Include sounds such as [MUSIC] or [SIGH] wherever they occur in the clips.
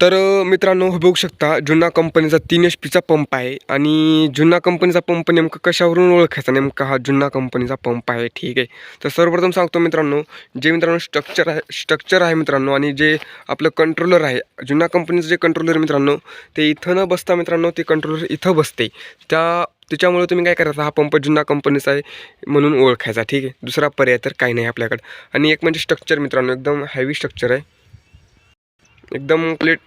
तर मित्रांनो हे बघू शकता जुना कंपनीचा तीन एच पीचा पंप आहे आणि जुना कंपनीचा पंप नेमकं कशावरून ओळखायचा नेमका हा जुना कंपनीचा पंप आहे ठीक आहे. तर सर्वप्रथम सांगतो मित्रांनो जे मित्रांनो स्ट्रक्चर आहे स्ट्रक्चर आहे मित्रांनो आणि जे आपलं कंट्रोलर आहे जुना कंपनीचं जे कंट्रोलर मित्रांनो ते इथं न बसता मित्रांनो ते कंट्रोलर इथं बसते. त्या त्याच्यामुळे तुम्ही काय करायचा हा पंप जुना कंपनीचा आहे म्हणून ओळखायचा ठीक आहे. दुसरा पर्याय तर काही नाही आपल्याकडं. आणि एक म्हणजे स्ट्रक्चर मित्रांनो एकदम हॅवी स्ट्रक्चर आहे. एकदम प्लेट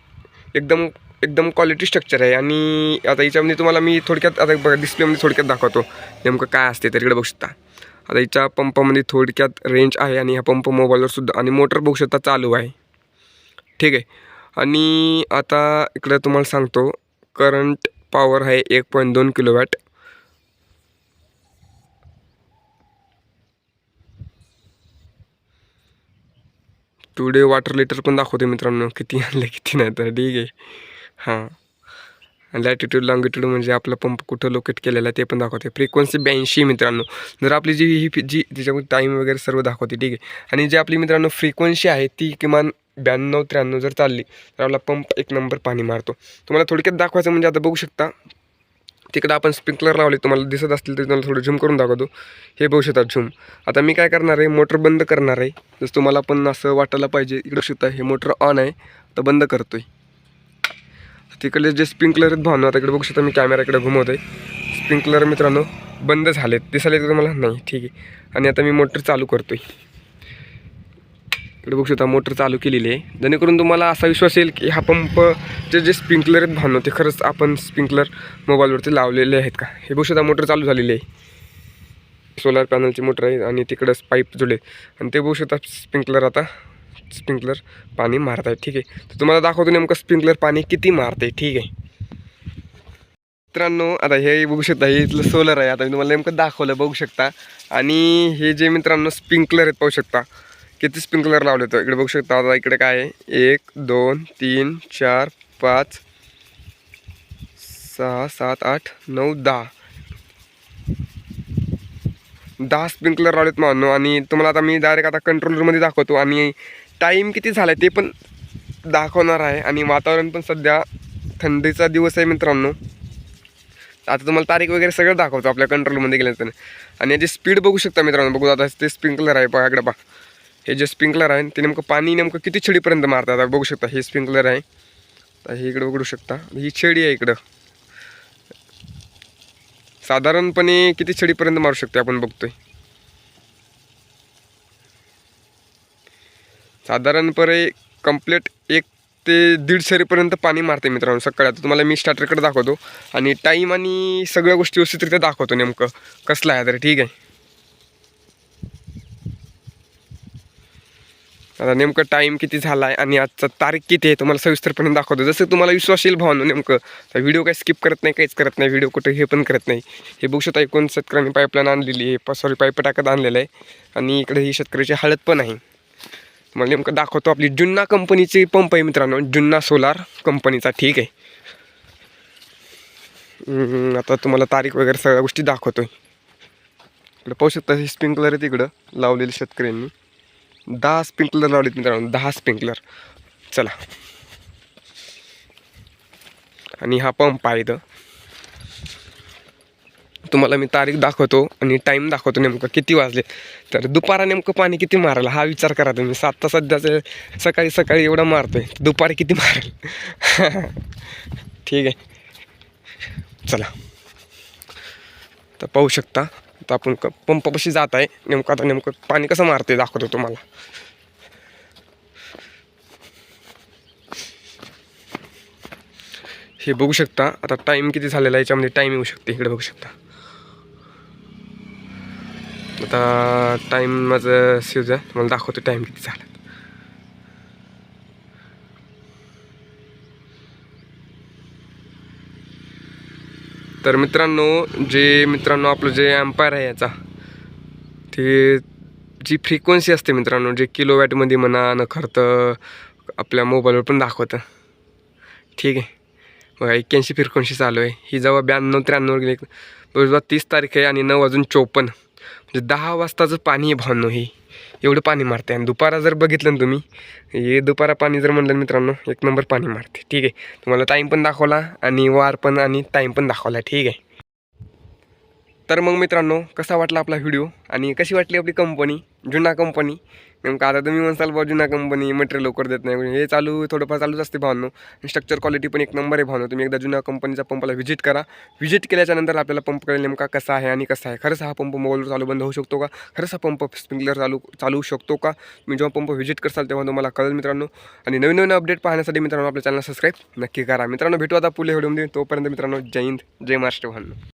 एकदम एकदम क्वालिटी स्ट्रक्चर आहे. आणि आता याच्यामध्ये तुम्हाला मी थोडक्यात आता बघा डिस्प्लेमध्ये थोडक्यात दाखवतो. नेमकं काय असते तर इकडे बघू शकता. आता याच्या पंपामध्ये थोडक्यात रेंज आहे आणि ह्या पंप मोबाईलवर सुद्धा आणि मोटर बघू शकता चालू आहे. ठीक आहे. आणि आता इकडे तुम्हाला सांगतो करंट पॉवर आहे एक पॉईंट दोन किलोवॅट टुडे वॉटर लिटर पण दाखवते मित्रांनो. किती आणलं किती नाही तर ठीक आहे. हां. लॅटिट्यूड लॉंगिट्यूड म्हणजे आपला पंप कुठं लोकेट केलेला आहे ते पण दाखवते फ्रिक्वेन्सी ब्याऐंशी मित्रांनो. जर आपली जी ही जी त्याच्यामध्ये टाईम वगैरे सर्व दाखवते ठीक आहे. आणि जी आपली मित्रांनो फ्रिक्वेन्सी आहे ती किमान ब्याण्णव त्र्याण्णव जर चालली तर आपला पंप एक नंबर पाणी मारतो. तुम्हाला थोडक्यात दाखवायचं म्हणजे आता बघू शकता तिकडं आपण स्प्रिंकलर लावले तुम्हाला दिसत असतील तर तुम्हाला थोडं झूम करून दाखवतो. हे बघू शकता झूम. आता मी काय करणार आहे मोटर बंद करणार आहे. जसं तुम्हाला पण असं वाटायला पाहिजे इकडं शकता हे मोटर ऑन आहे तर बंद करतो आहे तिकडले जे स्प्रिंकलर आहेत भावना आता इकडे बघू शकता मी कॅमेराकडे आहे स्प्रिंकलर मित्रांनो बंद झालेत. दिसायला येतं तुम्हाला? नाही ठीक आहे. आणि आता मी मोटर चालू करतो आहे इकडे बघू शकता मोटर चालू केलेली आहे. जेणेकरून तुम्हाला असा विश्वास येईल की हा पंपचे जे स्प्रिंकलर आहेत भानो ते खरंच आपण स्प्रिंकलर मोबाईलवरती लावलेले आहेत का? हे बघू शकता मोटर चालू झालेली आहे. सोलार पॅनलची मोटर आहे आणि तिकडंच पाईप जुळे आणि ते बघू शकता स्प्रिंकलर आता स्प्रिंकलर पाणी मारत आहे. ठीक आहे. तर तुम्हाला दाखवतो नेमकं स्प्रिंकलर पाणी किती मारत आहे. ठीक आहे. मित्रांनो आता हे बघू शकता हे इथलं सोलर आहे. आता मी तुम्हाला नेमकं दाखवलं बघू शकता. आणि हे जे मित्रांनो स्प्रिंकलर आहेत पाहू शकता. किती स्प्रिंकलर लावले तर? इकडे बघू शकता आता इकडे काय आहे? एक दोन तीन चार पाच सहा सात आठ नऊ दहा. दहा स्प्रिंकलर लावलेत मानो. आणि तुम्हाला आता मी डायरेक्ट आता कंट्रोलरमध्ये दाखवतो. आणि टाईम किती झाला आहे ते पण दाखवणार आहे. आणि वातावरण पण सध्या थंडीचा दिवस आहे मित्रांनो. आता तुम्हाला तारीख वगैरे सगळं दाखवतो आपल्या कंट्रोलमध्ये गेल्यानंतर. आणि याची स्पीड बघू शकता मित्रांनो. बघू आता ते स्प्रिंकलर आहे बघा इकडे पहा. हे जे स्प्रिंकलर आहे ते नेमकं पाणी नेमकं किती छडीपर्यंत मारतात? आता बघू शकता हे स्प्रिंकलर आहे. तर हे इकडं बघू शकता. ही छडी आहे इकडं. साधारणपणे किती छडीपर्यंत मारू शकते आपण बघतोय? साधारणपणे कंप्लीट एक ते दीड सरीपर्यंत पाणी मारते मित्रांनो सकाळी. आता तुम्हाला मी स्टार्टरकडे दाखवतो. आणि टाईम आणि सगळ्या गोष्टी व्यवस्थितरित्या दाखवतो नेमकं कसलं आहे तर. ठीक आहे? आता नेमकं टाईम किती झाला आहे आणि आजचा तारीख किती आहे तुम्हाला सविस्तरपणे दाखवतो. जसं तुम्हाला विश्वास येईल भावनो नेमकं. तर व्हिडिओ काही स्किप करत नाही काहीच करत नाही व्हिडिओ कुठे हे पण करत नाही. हे बघू शकता एकूण शेतकऱ्यांनी पाईपलाईन आणलेली आहे सॉरी पाईप टाकत आणलेलं आहे. आणि इकडे ही शेतकऱ्याची हळद पण आहे. तुम्हाला नेमकं दाखवतो आपली जुन्ना कंपनीची पंप आहे मित्रांनो. जुन्ना सोलार कंपनीचा ठीक आहे. आता तुम्हाला तारीख वगैरे सगळ्या गोष्टी दाखवतो आहे इकडं पाहू शकता हे स्प्रिंकलर आहे तिकडं लावलेले शेतकऱ्यांनी. दहा स्प्रिंकलर लावलेत मित्रांनो दहा स्प्रिंकलर. चला. आणि हा पंप आहे इथं. तुम्हाला मी तारीख दाखवतो आणि टाईम दाखवतो नेमकं किती वाजले. तर दुपारा नेमकं पाणी किती मारायला हा विचार करा तुम्ही. सात सध्याचं सकाळी सकाळी एवढं मारतोय दुपारी किती मारेल [LAUGHS] ठीक आहे. चला. तर पाहू शकता. आता आपण क पंपापाशी जात आहे. नेमकं आता नेमकं पाणी कसं मारते दाखवतो तुम्हाला. हे बघू शकता आता टाईम किती झालेला आहे याच्यामध्ये टाईम येऊ शकते. इकडे बघू शकता. आता टाईम माझं सीज तुम्हाला दाखवतो टाईम किती झाला. तर मित्रांनो जे मित्रांनो आपलं जे अम्पायर आहे याचा ते जी फ्रिक्वेन्सी असते मित्रांनो जे किलोवॅटमध्ये म्हणा न खरतं आपल्या मोबाईलवर पण दाखवतं. ठीक आहे. बघा एक्क्याऐंशी फ्रिक्वेन्सी चालू आहे. ही जेव्हा ब्याण्णव त्र्याण्णव गेली. बरोबर तीस तारीख आहे आणि नऊ वाजून चोपन्न. म्हणजे दहा वाजताचं पाणी आहे भावनो ही. एवढं पाणी मारते आणि दुपारा जर बघितलं ना तुम्ही हे दुपारा पाणी जर म्हणलं मित्रांनो एक नंबर पाणी मारते. ठीक आहे तुम्हाला टाईम पण दाखवला आणि वार पण आणि टाईम पण दाखवला. ठीक आहे. तर मग मित्रांनो कसा वाटला आपला व्हिडिओ आणि कशी वाटली आपली कंपनी जुना कंपनी नेमकं आता तुम्ही म्हणसाल बा जुना कंपनी मटेरियल लवकर देत नाही. हे चालू थोडंफार चालूच असते भावनो. स्ट्रक्चर क्वालिटी पण एक नंबर आहे भावनो. तुम्ही एकदा जुन्या कंपनीच्या पंपाला व्हिजिट करा. व्हिजिट केल्याच्यानंतर आपल्याला पंप कळेल नेमका कसा आहे आणि कसा आहे. खरंच हा पंप मोबाईलवर चालू बंद होऊ शकतो का? खरंच हा पंप स्प्रिंकलर चालू चालू शकतो का? तुम्ही जेव्हा पंप व्हिजिट करसाल तेव्हा तुम्हाला कळेल मित्रांनो. आणि नवीन नवीन अपडेट पाहण्यासाठी मित्रांनो आपल्या चॅनल सबस्क्राईब नक्की करा. मित्रांनो भेटू आता पुढे व्हिडिओमध्ये तोपर्यंत मित्रांनो जय हिंद जय महाराष्ट्र भावनो.